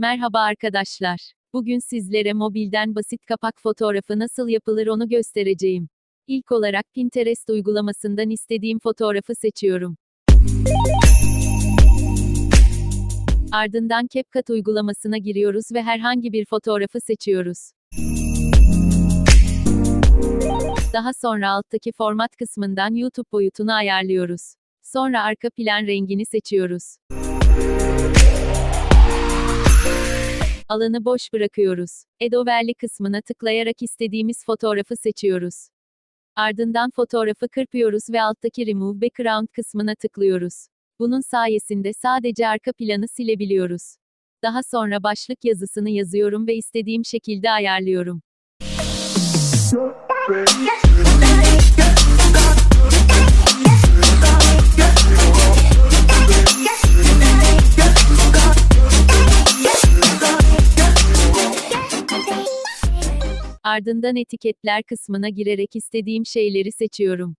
Merhaba arkadaşlar. Bugün sizlere mobilden basit kapak fotoğrafı nasıl yapılır onu göstereceğim. İlk olarak Pinterest uygulamasından istediğim fotoğrafı seçiyorum. Ardından CapCut uygulamasına giriyoruz ve herhangi bir fotoğrafı seçiyoruz. Daha sonra alttaki format kısmından YouTube boyutunu ayarlıyoruz. Sonra arka plan rengini seçiyoruz. Alanı boş bırakıyoruz. Add Overlay kısmına tıklayarak istediğimiz fotoğrafı seçiyoruz. Ardından fotoğrafı kırpıyoruz ve alttaki Remove Background kısmına tıklıyoruz. Bunun sayesinde sadece arka planı silebiliyoruz. Daha sonra başlık yazısını yazıyorum ve istediğim şekilde ayarlıyorum. Ardından etiketler kısmına girerek istediğim şeyleri seçiyorum.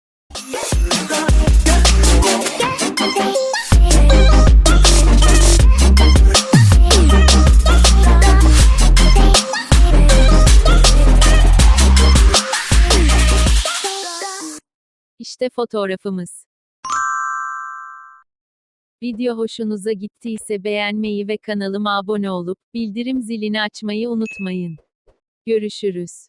İşte fotoğrafımız. Video hoşunuza gittiyse beğenmeyi ve kanalıma abone olup bildirim zilini açmayı unutmayın. Görüşürüz.